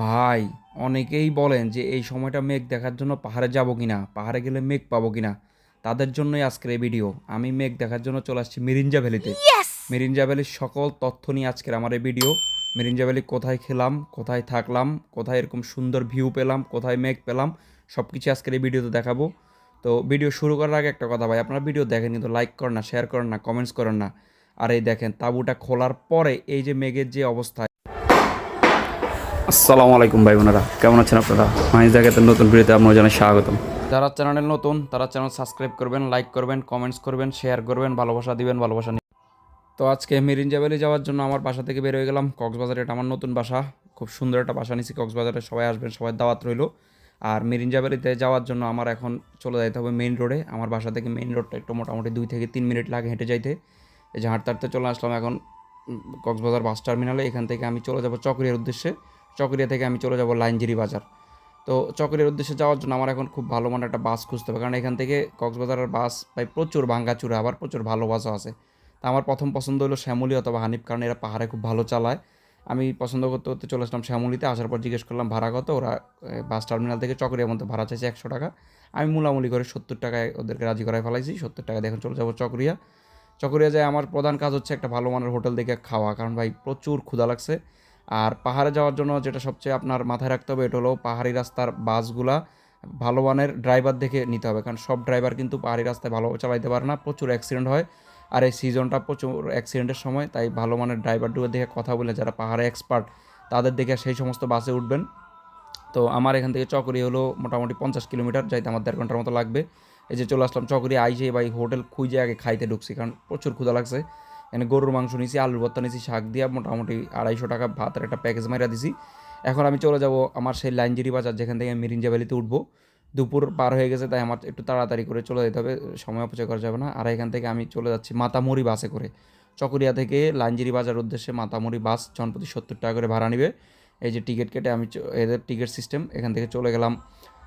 ভাই অনেকেই বলেন যে এই সময়টা মেঘ দেখার জন্য পাহাড়ে যাব কি না পাহাড়ে গেলে মেঘ পাবো কি না তাদের জন্যই আজকের এই ভিডিও আমি মেঘ দেখার জন্য চলে আসছি মিরিঞ্জা ভ্যালিতে। মিরিঞ্জা ভ্যালির সকল তথ্য নিয়ে আজকের আমার এই ভিডিও মিরিঞ্জা ভ্যালি কোথায় খেলাম কোথায় থাকলাম কোথায় এরকম সুন্দর ভিউ পেলাম কোথায় মেঘ পেলাম সব কিছু আজকের এই ভিডিওতে দেখাবো। তো ভিডিও শুরু করার আগে একটা কথা ভাই আপনারা ভিডিও দেখেন কিন্তু লাইক করেন না শেয়ার করেন না কমেন্টস করেন না। আর এই দেখেন তাঁবুটা খোলার পরে এই যে মেঘের যে অবস্থা আসসালামু আলাইকুম ভাই বোনেরা, কেমন আছেন আপনারা? মাইজ জায়গাতে নতুন ভিডিওতে আপনারা জানাই স্বাগতম। যারা চ্যানেল নতুন, তারা চ্যানেল সাবস্ক্রাইব করবেন, লাইক করবেন কমেন্টস করবেন শেয়ার করবেন, ভালোবাসা দিবেন, ভালোবাসা নিবেন তো আজকে মিরিঞ্জা ভ্যালি যাওয়ার জন্য আমার বাসা থেকে বের হয়ে গেলাম। কক্সবাজারে এটা আমার নতুন বাসা। খুব সুন্দর একটা বাসা নিছি কক্সবাজারে সবাই আসবেন, সবাই দাওয়াত রইল। আর মিরিঞ্জা ভ্যালিতে যাওয়ার জন্য আমার এখন চলে যাইতে হবে মেইন রোডে আমার বাসা থেকে মেইন রোডটা একটু মোটামুটি দুই থেকে তিন মিনিট লাগে হেঁটে যাইতে। এই যে হাঁটতে হাঁটতে চলে আসলাম এখন কক্সবাজার বাস টার্মিনালে এখান থেকে আমি চলে যাব চকরিয়ার উদ্দেশ্যে। চকরিয়া থেকে আমি চলে যাব লাইনজিরি বাজার। তো চকরিয়ার উদ্দেশ্যে যাওয়ার জন্য আমার এখন খুব ভালো মানের একটা বাস খুঁজতে হবে। কারণ এখান থেকে কক্সবাজারের বাস ভাই প্রচুর ভাঙ্গাচুরা, আবার প্রচুর ভালো বাসও আছে। তা আমার প্রথম পছন্দ হলো শ্যামলি অথবা হানিফ, কারণ এরা পাহাড়ে খুব ভালো চালায়। আমি পছন্দ করতে করতে চলে আসলাম শ্যামলিতে, আসার পর জিজ্ঞেস করলাম, ভাড়া কত? ওরা বাস টার্মিনাল থেকে চকরিয়ার মধ্যে ভাড়া চাইছে একশো টাকা। আমি মুলামুলি করে সত্তর টাকায় ওদেরকে রাজি করায় ফেলাইছি, সত্তর টাকা এখন চলে যাব চকরিয়া। চকরিয়া যায় আমার প্রধান কাজ হচ্ছে একটা ভালো মানের হোটেল দেখে খাওয়া, কারণ ভাই প্রচুর ক্ষুধা লাগছে। আর পাহাড়ে যাওয়ার জন্য যেটা সবচেয়ে আপনার মাথায় রাখতে হবে, এটা হলো পাহাড়ি রাস্তার বাসগুলা ভালো মানের ড্রাইভার দেখে নিতে হবে। কারণ সব ড্রাইভার কিন্তু পাহাড়ি রাস্তায় ভালো চালাইতে পারে না, প্রচুর অ্যাক্সিডেন্ট হয়। আর এই সিজনটা প্রচুর অ্যাক্সিডেন্টের সময়, তাই ভালো মানের ড্রাইভারগুলো দেখে কথা বলে যারা পাহাড়ে এক্সপার্ট তাদের দেখে সেই সমস্ত বাসে উঠবেন। তো আমার এখান থেকে চকরি হলো মোটামুটি পঞ্চাশ কিলোমিটার, যাইতে আমার দেড় ঘণ্টার মতো লাগবে। এই যে চলে আসলাম চকরি, আইসে ভাই হোটেল খুঁজে আগে খাইতে ঢুকছি, কারণ প্রচুর ক্ষুধা লাগছে। এখানে গরুর মাংস নিয়েছি আলুর ভর্তা নিয়েছি শাক দিয়ে মোটামুটি আড়াইশো টাকা ভাতের একটা প্যাকেজ মাইরা দিছি। এখন আমি চলে যাব আমার সেই লাইনজিরি বাজার, যেখান থেকে আমি মিরিঞ্জা ভ্যালিতে উঠবো। দুপুর পার হয়ে গেছে, তাই আমার একটু তাড়াতাড়ি করে চলে যেতে হবে, সময় অপচয় করা যাবে না। আর এখান থেকে আমি চলে যাচ্ছি মাতামুড়ি বাসে করে। চকরিয়া থেকে লাইনজিরি বাজার উদ্দেশ্যে মাতামুড়ি বাস জনপ্রতি সত্তর টাকা করে ভাড়া নিবে। এই যে টিকিট কেটে আমি এদের টিকিট সিস্টেম এখান থেকে চলে গেলাম।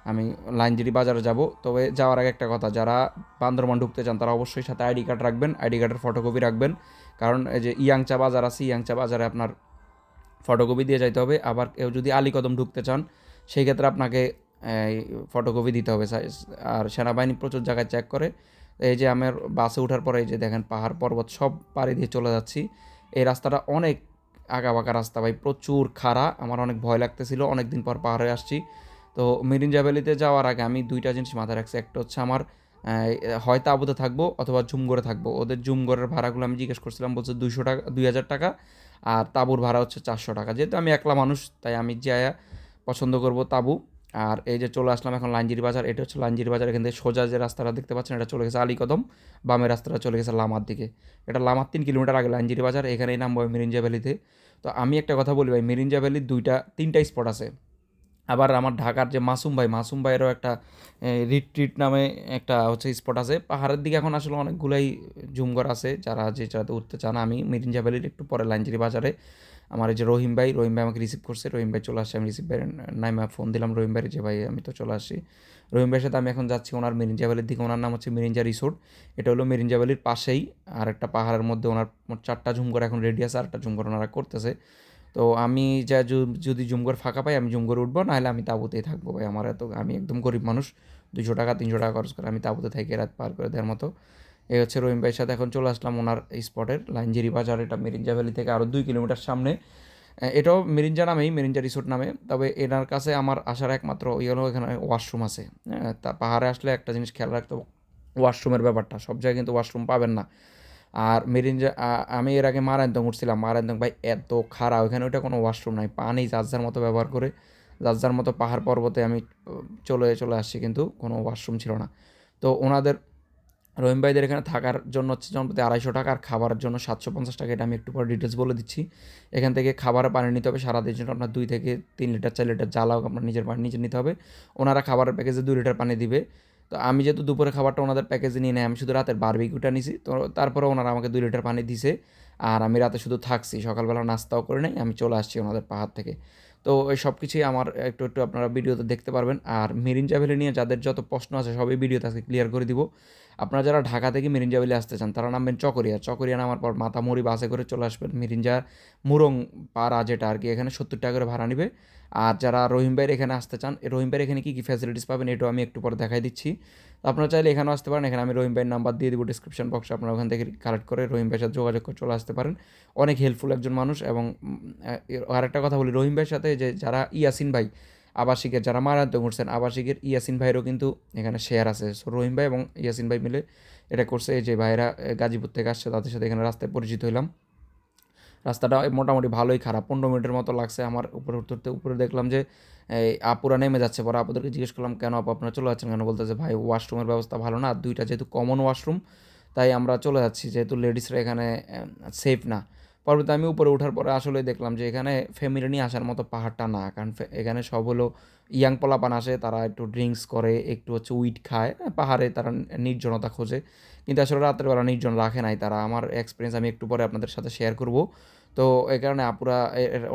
আমি লাইন লাইনজিরি বাজারে যাব, তবে যাওয়ার আগে একটা কথা, যারা বান্দরবান ঢুকতে চান তারা অবশ্যই সাথে আইডি কার্ড রাখবেন, আইডি কার্ডের ফটোকপি রাখবেন। কারণ এই যে ইয়াংচা বাজার আছে, ইয়াংচা বাজারে আপনার ফটোকপি দিয়ে যাইতে হবে। আবার কেউ যদি আলীকদম ঢুকতে চান, সেই ক্ষেত্রে আপনাকে ফটোকপি দিতে হবে। আর সেনাবাহিনী প্রচুর জায়গায় চেক করে। এই যে আমার বাসে ওঠার পরে এই যে দেখেন, পাহাড় পর্বত সব পাড়ি দিয়ে চলে যাচ্ছি। এই রাস্তাটা অনেক আঁকা বাঁকা রাস্তা ভাই, প্রচুর খাড়া। আমার অনেক ভয় লাগতেছিল অনেক দিন পর পাহাড়ে আসছি। তো মিরিঞ্জা ভ্যালিতে যাওয়ার আগে আমি দুইটা জিনিস মাথায় রাখছি। একটা হচ্ছে আমার হয়তো আবুতে থাকব অথবা জুমগড়ে থাকব। ওদের জুমগড়ের ভাড়াগুলো আমি জিজ্ঞেস করছিলাম, বলছে দুইশো টাকা, দুই হাজার টাকা আর তাঁবুর ভাড়া হচ্ছে চারশো টাকা। যেহেতু আমি একলা মানুষ, তাই আমি যায়া পছন্দ করব তাঁবু। আর এই যে চলে আসলাম এখন লাঞ্জিরি বাজার, এটা হচ্ছে লাঞ্জিরি বাজার, এখান থেকে সোজা যে রাস্তাটা দেখতে পাচ্ছেন, এটা চলে গেছে আলীকদম বামের রাস্তাটা চলে গেছে লামার দিকে। এটা লামার তিন কিলোমিটার আগে লাঞ্জিরি বাজার, এখানেই নামবো আমি মিরিঞ্জা ভ্যালিতে তো আমি একটা কথা বলি ভাই মিরিঞ্জা ভ্যালির দুইটা, তিনটা স্পট আছে। আবার আমার ঢাকার যে মাসুম ভাই, মাসুম ভাইয়েরও একটা রিট্রিট নামে একটা হচ্ছে স্পট আছে। পাহাড়ের দিকে এখন আসলে অনেকগুলাই জুমঘর আছে, যারা যে যাতে উঠতে চান। আমি মিরিঞ্জা ভ্যালির একটু পরে লাইনজিরি বাজারে। আমার যে রহিম ভাই রহিম ভাই আমাকে রিসিভ করছে। রহিম ভাই চলে আসছে, আমি রিসিভ ভাই নাইমা ফোন দিলাম। রহিম ভাই যে ভাই, আমি তো চলে আসছি। রহিম ভাইয়ের সাথে আমি এখন যাচ্ছি ওনার মিরিঞ্জা ভ্যালির দিকে। ওনার নাম হচ্ছে মিরিঞ্জা রিসোর্ট এটা হলো মিরিঞ্জা ভ্যালির পাশেই। আর একটা পাহাড়ের মধ্যে ওনার চারটা ঝুমঘর এখন রেডি আছে। আর একটা ঝুমঘর ওনারা করতেছে। তো আমি যা যদি জুমঘর ফাঁকা পাই আমি জুমঘর উঠবো নাহলে আমি তাঁবুতেই থাকব ভাই। আমার এত আমি একদম গরিব মানুষ দুশো টাকা তিনশো টাকা খরচ করে আমি তাঁবুতে থেকে রাত পার করে দেওয়ার মতো। এই হচ্ছে রহিম ভাইয়ের সাথে এখন চলে আসলাম ওনার স্পটের লাইনজিরি বাজার এটা মিরিঞ্জা ভ্যালি থেকে আরও দুই কিলোমিটার সামনে। এটাও মিরিঞ্জা নামেই মিরিঞ্জা রিসোর্ট নামে। তবে এনার কাছে আমার আসার একমাত্র ওই হলো এখানে ওয়াশরুম আছে। তা পাহাড়ে আসলে একটা জিনিস খেয়াল রাখতে হবে, ওয়াশরুমের ব্যাপারটা। সব জায়গায় কিন্তু ওয়াশরুম পাবেন না। আর মেরিঞ্জা আ- আমি এর আগে মারায়ন্তং উঠছিলাম। মারায়ন্তং ভাই, এত খারাপ ওখানে ওইটা কোনো ওয়াশরুম নাই। পানি যার মতো ব্যবহার করে যার মতো পাহাড় পর্বতে আমি চলে চলে আসছি কিন্তু কোনো ওয়াশরুম ছিল না। তো ওনাদের, রহিম ভাইদের এখানে থাকার জন্য হচ্ছে জনপ্রতি আড়াইশো টাকা আর খাবারের জন্য সাতশো পঞ্চাশ টাকা, এটা আমি একটু পরে ডিটেলস বলে দিচ্ছি। এখান থেকে খাবার পানি নিতে হবে সারাদিনের জন্য। আপনার দুই থেকে তিন লিটার চার লিটার জ্বালাও আপনার নিজের পানি, নিজে নিতে হবে। ওনারা খাবারের প্যাকেজে দুই লিটার পানি দিবে। তো আমি যেহেতু দুপুরে খাবারটা ওনাদের প্যাকেজে নিয়ে নেই, আমি শুধু রাতের বারবিকিউটা নিছি। তো তারপরে ওনারা আমাকে দুই লিটার পানি দিছে আর আমি রাতে শুধু থাকছি, সকালবেলা নাস্তাও করে নেই, আমি চলে আসছি ওনাদের পাহাড় থেকে। তো ওই সব কিছুই আমার, একটু একটু আপনারা ভিডিওতে দেখতে পারবেন। আর মেরিন ভ্যালি নিয়ে যাদের যত প্রশ্ন আছে সবই ভিডিওতে আজকে ক্লিয়ার করে দিব। আপনারা যারা ঢাকা থেকে মিরিঞ্জা ভ্যালি আসতে চান, তারা নামবেন চকরিয়া। চকরিয়া নামার পর মাতামুড়ি বাসে করে চলে আসবেন। মিরিঞ্জা মুরং পাড়া যেটা আর কি, এখানে সত্তর টাকা করে ভাড়া নেবে। আর যারা রহিম ভাইয়ের এখানে আসতে চান রহিম ভাইয়ের এখানে কী কী ফ্যাসিলিটিস পাবেন এটাও আমি একটু পরে দেখাই দিচ্ছি। আপনারা চাইলে এখানেও আসতে পারেন, এখানে আমি রহিম ভাইয়ের নাম্বার দিয়ে দেবো ডিসক্রিপশন বক্সে আপনারা ওখান থেকে কালেক্ট করে রহিম ভাইয়ের সাথে যোগাযোগ করে চলে আসতে পারেন। অনেক হেল্পফুল একজন মানুষ এবং আরেকটা কথা বলি, রহিম ভাইয়ের সাথে যে যারা ইয়াসিন ভাই, আবাসিকের যারা মারান্ত করছেন আবাসিকের ইয়াসিন ভাইয়েরও কিন্তু এখানে শেয়ার আছে। সো রহিম ভাই এবং ইয়াসিন ভাই মিলে এটা করছে যে ভাইরা গাজীপুর থেকে আসছে, তাদের সাথে এখানে রাস্তায় পরিচিত হইলাম। রাস্তাটা মোটামুটি ভালোই খারাপ। পনেরো মিনিটের মতো লাগছে আমার উপরে উঠতে উঠতে। উপরে দেখলাম যে, এই আপুরা নেমে যাচ্ছে। পরে আপুদেরকে জিজ্ঞেস করলাম, কেন আপু, আপনারা চলে যাচ্ছেন কেন? বলতেছে, ভাই, ওয়াশরুমের ব্যবস্থা ভালো না। দুইটা যেহেতু কমন ওয়াশরুম তাই আমরা চলে যাচ্ছি। যেহেতু লেডিসরা এখানে সেফ না। পরবর্তী আমি উপরে ওঠার পরে আসলে দেখলাম যে এখানে ফ্যামিলি নিয়ে আসার মতো পাহাড়টা না। কারণ এখানে সব হলো ইয়াং পোলাপান আসে, তারা একটু ড্রিঙ্কস করে, একটু হচ্ছে উইট খায়। পাহাড়ে তারা নির্জনতা খোঁজে। কিন্তু আসলে রাত্রেবেলা নির্জন রাখে নাই তারা। আমার এক্সপিরিয়েন্স আমি একটু পরে আপনাদের সাথে শেয়ার করব। তো এই কারণে আপুরা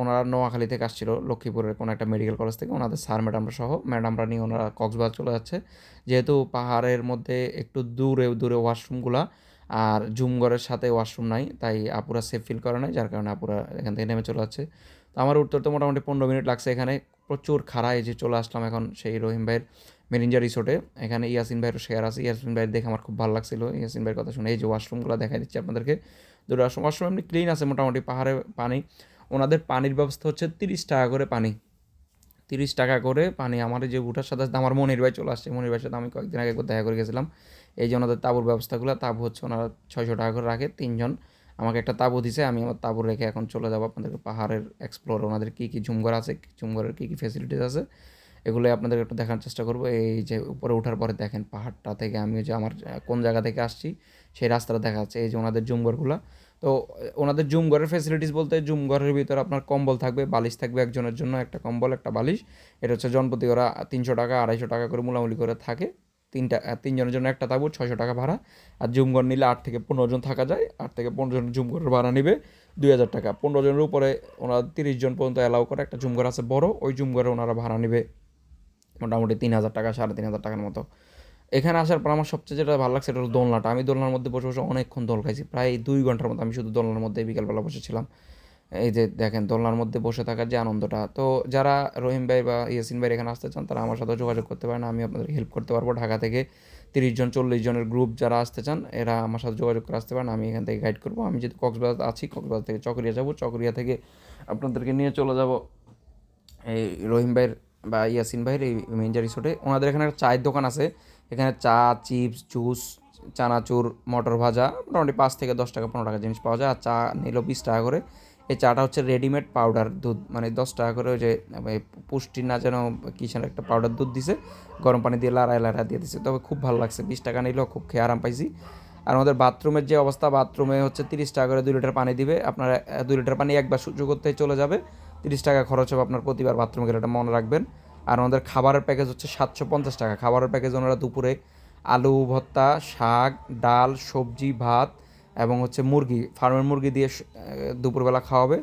ওনারা নোয়াখালী থেকে আসছিল, লক্ষ্মীপুরের কোনো একটা মেডিকেল কলেজ থেকে। ওনাদের স্যার ম্যাডামরা সহ ম্যাডামরা নিয়ে ওনারা কক্সবাজার চলে যাচ্ছে। যেহেতু পাহাড়ের মধ্যে একটু দূরে দূরে ওয়াশরুমগুলা আর জুমঘরের সাথে ওয়াশরুম নাই, তাই আপুরা সেফ ফিল করে নাই, যার কারণে আপুরা এখান থেকে নেমে চলে যাচ্ছে। তো আমার উত্তর তো মোটামুটি পনেরো মিনিট লাগছে এখানে। প্রচুর খাড়া এই যে চলে আসলাম এখন সেই রহিম ভাইয়ের মেরিঞ্জা রিসোর্টে এখানে ইয়াসিন ভাইয়ের শেয়ার আছে। ইয়াসিন ভাইয়ের দেখে আমার খুব ভালো লাগছিল। ইয়াসিন ভাইয়ের কথা শুনে এই যে ওয়াশরুমগুলো দেখাই দিচ্ছি আপনাদেরকে। দুটো ওয়াশরুম ওয়াশরুম এমনি ক্লিন আছে মোটামুটি পাহাড়ে পানি। ওনাদের পানির ব্যবস্থা হচ্ছে তিরিশ টাকা করে পানি। তিরিশ টাকা করে পানি আমার এই যে উঠার সাথে আমার মনির ভাই চলে আসছে। মনির ভাইয়ের সাথে আমি কয়েকদিন আগে একবার দেখা করে গেছিলাম। এই যে ওনাদের তাঁবুর ব্যবস্থাগুলো, তাঁবু হচ্ছে ওনারা ছয়শো টাকা করে রাখে তিনজন। আমাকে একটা তাঁবু দিছে, আমি আমার তাঁবু রেখে এখন চলে যাব আপনাদেরকে পাহাড়ের এক্সপ্লোর ওনাদের কী কী ঝুমঘর আছে, ঝুমঘরের কী কী ফেসিলিটিস আছে এগুলো আপনাদের একটু দেখার চেষ্টা করব। এই যে উপরে ওঠার পরে দেখেন পাহাড়টা থেকে আমি যে আমার, কোন জায়গা থেকে আসছি, সেই রাস্তাটা দেখা যাচ্ছে। এই যে ওনাদের জুমঘরগুলো তো ওনাদের জুম ঘরের ফেসিলিটিস বলতে জুম ঘরের ভিতরে আপনার কম্বল থাকবে, বালিশ থাকবে একজনের জন্য, একটা কম্বল, একটা বালিশ। এটা হচ্ছে জনপ্রতি ওরা তিনশো টাকা, আড়াইশো টাকা করে মোলামুলি করে থাকে। তিনটা তিনজনের জন্য একটা তাবুর ছয়শো টাকা ভাড়া। আর জুম ঘর নিলে আট থেকে পনেরো জন থাকা যায়, আট থেকে পনেরো জন জুম ঘরের ভাড়া নেবে, দুই হাজার টাকা। পনেরো জনের উপরে ওনারা তিরিশ জন পর্যন্ত অ্যালাউ করে একটা জুম ঘর আছে বড়, ওই জুম ঘরে ওনারা ভাড়া নেবে মোটামুটি তিন হাজার টাকা, সাড়ে তিন হাজার টাকার মতো। এখানে আসার পর আমার সবচেয়ে যেটা ভালো লাগছে, এটা হলো দোলনাটা। আমি দোলনার মধ্যে বসে বসে অনেকক্ষণ দোল খাইছি। প্রায় দুই ঘণ্টার মতো আমি শুধু দোলনার মধ্যে বিকালবেলা বসেছিলাম। এই যে দেখেন, দোলনার মধ্যে বসে থাকার যে আনন্দটা। তো যারা রহিম ভাই বা ইয়াসিন ভাই এখানে আসতে চান, তারা আমার সাথে যোগাযোগ করতে পারেন। আমি আপনাদের হেল্প করতে পারব। ঢাকা থেকে তিরিশ জন, চল্লিশ জনের গ্রুপ যারা আসতে চান, এরা আমার সাথে যোগাযোগ করে আসতে পারেন। আমি এখান থেকে গাইড করব। আমি যেহেতু কক্সবাজার আছি, কক্সবাজার থেকে চকরিয়া যাব। চকরিয়া থেকে আপনাদেরকে নিয়ে চলে যাব। এই রহিম ভাইয়ের বা ইয়াসিন ভাইয়ের এই মেঞ্জা রিসোর্টে ওনাদের এখানে একটা চায়ের দোকান আছে। এখানে চা, চিপস, জুস, চানাচুর, মটর ভাজা, মোটামুটি পাঁচ থেকে দশ টাকা, পনেরো টাকা জিনিস পাওয়া যায়। আর চা নিল বিশ টাকা করে। এই চাটা হচ্ছে রেডিমেড পাউডার দুধ মানে দশ টাকা করে ওই যে পুষ্টি না যেন কিসের একটা পাউডার দুধ দিছে, গরম পানি দিয়ে লাড়ায় লাড়ায় দিয়ে দিছে। তবে খুব ভালো লাগছে, বিশ টাকা নিলেও খুব খেয়ে আরাম পাইছি। আর আমাদের বাথরুমের যে অবস্থা বাথরুমে হচ্ছে তিরিশ টাকা করে দুই লিটার পানি দিবে। আপনারা দুই লিটার পানি একবার সহ্য করতেই চলে যাবে। তিরিশ টাকা খরচ হবে আপনার প্রতিবার বাথরুমে গেলে, এটা মনে রাখবেন। আর আমাদের খাবারের প্যাকেজ হচ্ছে সাতশো পঞ্চাশ টাকা। খাবারের প্যাকেজ ওনারা দুপুরে আলু, ভর্তা, শাক, ডাল, সবজি, ভাত এবং হচ্ছে মুরগি, ফার্মের মুরগি দিয়ে দুপুরবেলা খাওয়াবে।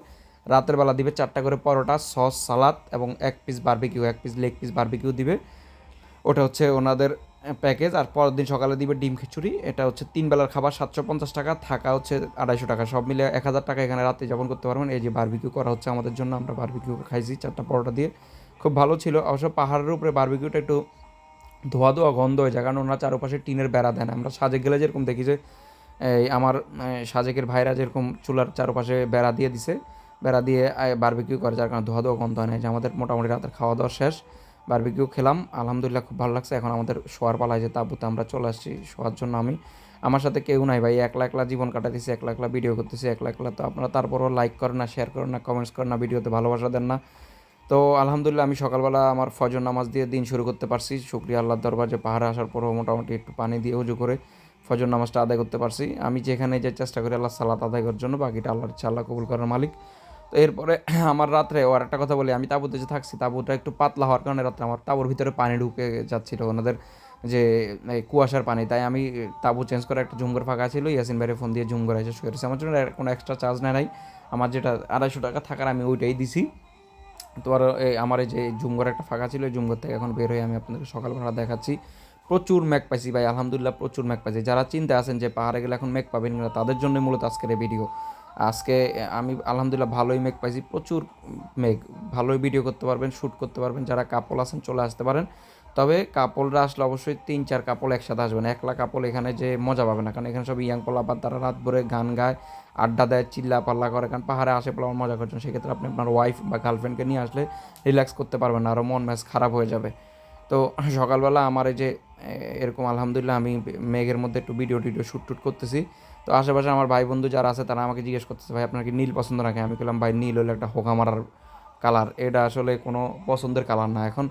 রাতের বেলা দিবে চারটা করে পরোটা, সস, সালাদ এবং এক পিস বারবিকিউ এক পিস লেগ পিস বারবিকিউ দিবে। ওটা হচ্ছে ওনাদের প্যাকেজ, আর পরের দিন সকালে দিবে ডিম খিচুড়ি। এটা হচ্ছে তিন বেলার খাবার, সাতশো পঞ্চাশ টাকা, থাকা হচ্ছে আড়াইশো টাকা। সব মিলে এক হাজার টাকা এখানে রাতে যাপন করতে পারবেন। এই যে বারবিকিউ করা হচ্ছে আমাদের জন্য, আমরা বারবিকিউ খাইছি চারটা পরোটা দিয়ে। খুব ভালো ছিল। অবশ্য পাহাড়ের উপরে বারবিকিউটা একটু ধোয়া ধোয়া গন্ধ হয়ে যায়, কারণ ওনারা চারপাশে টিনের বেড়া দেন। আমরা সাজে গেলে যেরকম দেখি যে, এই আমার সাজেকের ভাইরা যেরকম চুলার চারপাশে বেড়া দিয়ে দিছে, বেড়া দিয়ে বারবিকিউ করে, যার কারণে ধোয়া ধোয়া গন্ধ হয় না যে আমাদের মোটামুটি রাতের খাওয়া দাওয়া শেষ। বারবিকিউ খেলাম, আলহামদুলিল্লাহ খুব ভালো লাগছে। এখন আমাদের শোয়ার পালায় যে তাবুতে আমরা চলে আসছি শোয়ার জন্য আমি। আমার সাথে কেউ নাই ভাই, একলা একলা জীবন কাটাতেছি একলা একলা ভিডিও করতেছি, একলা একলা। তো আপনারা তারপরও লাইক করেন না শেয়ার করেন না কমেন্টস করেন না ভিডিওতে ভালোবাসা দেন না। তো আলহামদুলিল্লাহ আমি সকালবেলা আমার ফজর নামাজ দিয়ে দিন শুরু করতে পারছি। শুক্রিয়া আল্লাহর দরবার যে পাহাড়ে আসার পরও মোটামুটি একটু পানি দিয়ে উজু করে ফজর নামাজটা আদায় করতে পারছি। আমি যেখানে যে চেষ্টা করি আল্লাহ সালাত আদায় করার জন্য, বাকিটা আল্লাহর ইচ্ছা, আল্লাহ কবুল করার মালিক। তো এরপরে আমার রাত্রে, ও একটা কথা বলি, আমি তাঁবুতে যে থাকছি, তাঁবুটা একটু পাতলা হওয়ার কারণে রাত্রে আমার তাঁবুর ভিতরে পানি ঢুকে যাচ্ছিল। ওনাদের যে কুয়াশার পানি, তাই আমি তাঁবু চেঞ্জ করে একটা ঝুমঘর ফাঁকা ছিল, ইয়াসিন ভাইয়ের ফোন দিয়ে ঝুমঘর এসে শুয়ে আমার জন্য কোনো এক্সট্রা চার্জ নেয় নাই। আমার যেটা আড়াইশো টাকা থাকার আমি ওইটাই দিছি। তো আর আমার এই যে জুমঘর একটা ফাঁকা ছিল, এই জুমঘর থেকে এখন বের হয়ে আমি আপনাদেরকে সকালবেলা দেখাচ্ছি। প্রচুর ম্যাক পাইছি ভাই, আলহামদুলিল্লাহ প্রচুর ম্যাক পাইছি। যারা চিন্তা আছেন যে পাহাড়ে গেলে এখন ম্যাক পাবেন তাদের জন্য মূলত আজকের এই ভিডিও আজকে, আমি আলহামদুলিল্লাহ ভালোই মেঘ পাইছি, প্রচুর মেঘ। ভালোই ভিডিও করতে পারবেন শ্যুট করতে পারবেন, যারা কাপল আছেন চলে আসতে পারেন। তবে কাপলরা আসলে অবশ্যই তিন, চার কাপল একসাথে আসবেন একলা কাপল এখানে যে মজা পাবে না, কারণ এখানে সব ইয়াং পোলাপার তারা রাত ভরে গান গায়, আড্ডা দেয়, চিল্লা পাল্লা করে, কারণ পাহাড়ে আসে পোলাপার মজা করছেন, সেক্ষেত্রে আপনি আপনার ওয়াইফ বা গার্লফ্রেন্ডকে নিয়ে আসলে রিল্যাক্স করতে পারবেন না আরও মন ম্যাচ খারাপ হয়ে যাবে। তো সকালবেলা আমার এই যে এরকম আলহামদুলিল্লাহ আমি মেঘের মধ্যে একটু ভিডিও টিডিও শ্যুট টুট করতেছি। তো আশেপাশে আমার ভাই বন্ধু যারা আছে তারা আমাকে জিজ্ঞেস করতেছে ভাই আপনার কি নীল পছন্দ রাখে আমি বললাম ভাই নীল হলো একটা হোকা মারার কালার। এটা আসলে কোনো পছন্দের কালার না। এখন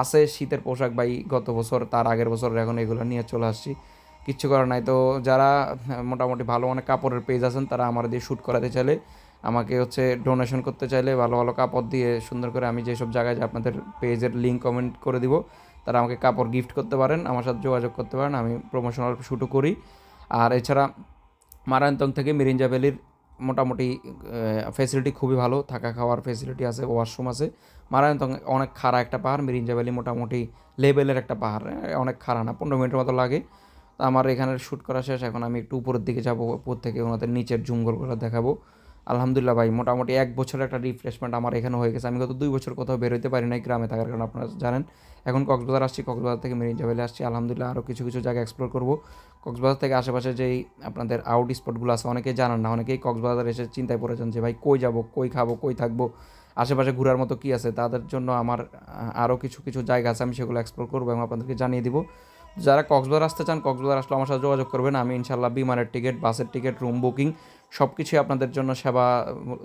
আছে শীতের পোশাক ভাই গত বছর তার আগের বছর এখন এগুলো নিয়ে চলে আসছি। কিচ্ছু করার নাই। তো যারা হ্যাঁ, মোটামুটি ভালো অনেক কাপড়ের পেজ আছেন তারা আমার দিয়ে শ্যুট করাতে চাইলে আমাকে হচ্ছে ডোনেশন করতে চাইলে ভালো ভালো কাপড় দিয়ে সুন্দর করে আমি যেসব জায়গায় আপনাদের পেজের লিঙ্ক কমেন্ট করে দিব তারা আমাকে কাপড় গিফট করতে পারেন আমার সাথে যোগাযোগ করতে পারেন আমি প্রমোশনাল শ্যুটও করি। আর এছাড়া মারায়ন্তং থেকে মিরিঞ্জা ভ্যালির মোটামুটি ফেসিলিটি খুবই ভালো, থাকা খাওয়ার ফেসিলিটি আছে ওয়াশরুম আছে। মারায়ন্তং অনেক খাড়া একটা পাহাড়, মিরিঞ্জা ভ্যালি মোটামুটি লেভেলের একটা পাহাড় অনেক খাড়া না, পনেরো মিনিটের মতো লাগে। আমার এখানে শ্যুট করা শেষ, এখন আমি একটু উপরের দিকে যাব, উপর থেকে ওনাদের নিচের জঙ্গলগুলো দেখাবো। আলহামদুলিল্লাহ ভাই, মোটামুটি এক বছরের একটা রিফ্রেশমেন্ট আমার এখানে হয়ে গেছে। আমি গত দুই বছর কোথাও বেরোতে পারি নাই গ্রামে থাকার কারণে, আপনারা জানেন। এখন কক্সবাজার আসছি, কক্সবাজার থেকে মেরিঞ্জা ভ্যালি আসছি। আলহামদুলিল্লাহ আরও কিছু কিছু জায়গা এক্সপ্লোর করব। কক্সবাজার থেকে আশেপাশে যেই আপনাদের আউট স্পটগুলো আছে, অনেকেই জানেন না, অনেকেই কক্সবাজার এসে চিন্তায় পড়েছেন যে, ভাই, কই যাব, কই খাব, কই থাকব? আশেপাশে ঘোরার মতো কী আছে? তাদের জন্য আমার আরও কিছু কিছু জায়গা আছে, আমি সেগুলো এক্সপ্লোর করব এবং আপনাদেরকে জানিয়ে দিব। যারা কক্সবাজার আসতে চান, কক্সবাজার আসলে আমার সাথে যোগাযোগ করবেন। আমি ইনশাল্লাহ বিমানের টিকিট, বাসের টিকিট, রুম বুকিং সব কিছুই আপনাদের জন্য সেবা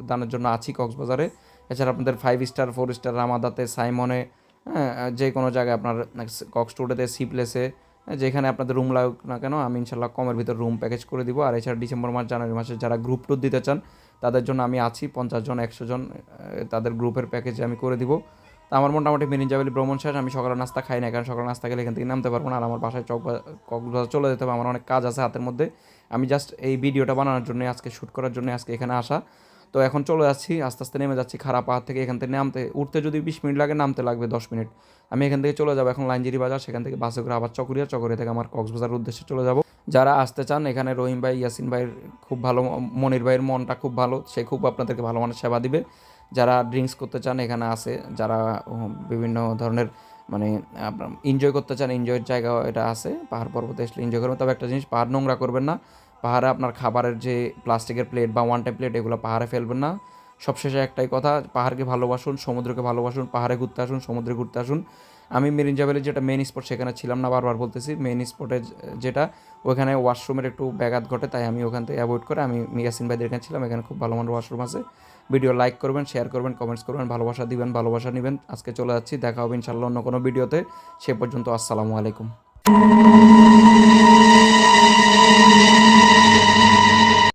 দানের জন্য আছি কক্সবাজারে। এছাড়া আপনাদের ফাইভ স্টার ফোর স্টার রামাদাতে, সাইমনে হ্যাঁ যে কোনো জায়গায় আপনার কক্স টুডেতে সি প্লেসে যেখানে আপনাদের রুম লাগুক না কেন, আমি ইনশাল্লাহ কমের ভিতর রুম প্যাকেজ করে দিব। আর এছাড়া ডিসেম্বর মাস, জানুয়ারি মাসে যারা গ্রুপ ট্যুর দিতে চান, তাদের জন্য আমি আছি, পঞ্চাশ জন, একশো জন তাদের গ্রুপের প্যাকেজ আমি করে দিব। তা আমার মোটামুটি মিরিঞ্জাবেলি ভ্রমণ শেষ, আমি সকালে নাস্তা খাই না কারণ সকালে নাস্তা খেলে এখান থেকে নামতে পারব না, আর আমার বাসায় চক কক্সবাজার চলে যেতে হবে, আমার অনেক কাজ আছে হাতের মধ্যে। আমি জাস্ট এই ভিডিওটা বানানোর জন্য, আজকে শ্যুট করার জন্য আজকে এখানে আসা। তো এখন চলে যাচ্ছি, আস্তে আস্তে নেমে যাচ্ছি খারাপ পাহাড় থেকে, এখান থেকে নামতে, উঠতে যদি বিশ মিনিট লাগে নামতে লাগবে দশ মিনিট। আমি এখান থেকে চলে যাব এখন লাইনজিরি বাজার, সেখান থেকে বাসে করে আবার চকরিয়া চকরিয়া থেকে আমার কক্সবাজার উদ্দেশ্যে চলে যাব। যারা আসতে চান, এখানে রহিম ভাই, ইয়াসিন ভাইয়ের খুব ভালো, মনির ভাইয়ের মনটা খুব ভালো, সে খুব আপনাদেরকে ভালো মানের সেবা দিবে। যারা ড্রিঙ্কস করতে চান এখানে আছে, যারা বিভিন্ন ধরনের মানে এনজয় করতে চান এনজয়ের জায়গা এটা আছে, পাহাড় পর্বতে আসলে এনজয় করবেন। তবে একটা জিনিস, পাহাড় নোংরা করবেন না। পাহাড়ে আপনার খাবারের যে প্লাস্টিকের প্লেট বা ওয়ান টাইম প্লেট এগুলো পাহাড়ে ফেলবেন না। সবশেষে একটাই কথা, পাহাড়কে ভালোবাসুন, সমুদ্রকে ভালোবাসুন, পাহাড়ে ঘুরতে আসুন, সমুদ্রে ঘুরতে আসুন। আমি মেরিন ভ্যালির যেটা মেন স্পট সেখানে ছিলাম না, বারবার বলতেছি মেন স্পটে যেটা, ওখানে ওয়াশরুমের একটু ব্যাঘাত ঘটে, তাই আমি ওখান থেকে অ্যাভয়েড করে আমি মিয়াসিন ভাইদের এখানে ছিলাম, এখানে খুব ভালো মানের ওয়াশরুম আছে। ভিডিও লাইক করবেন শেয়ার করবেন কমেন্টস করবেন, ভালোবাসা দিবেন, ভালোবাসা নেবেন। আজকে চলে যাচ্ছি, দেখা হবে ইনশাল্লাহ অন্য কোনো ভিডিওতে। সে পর্যন্ত আসসালামু আলাইকুম।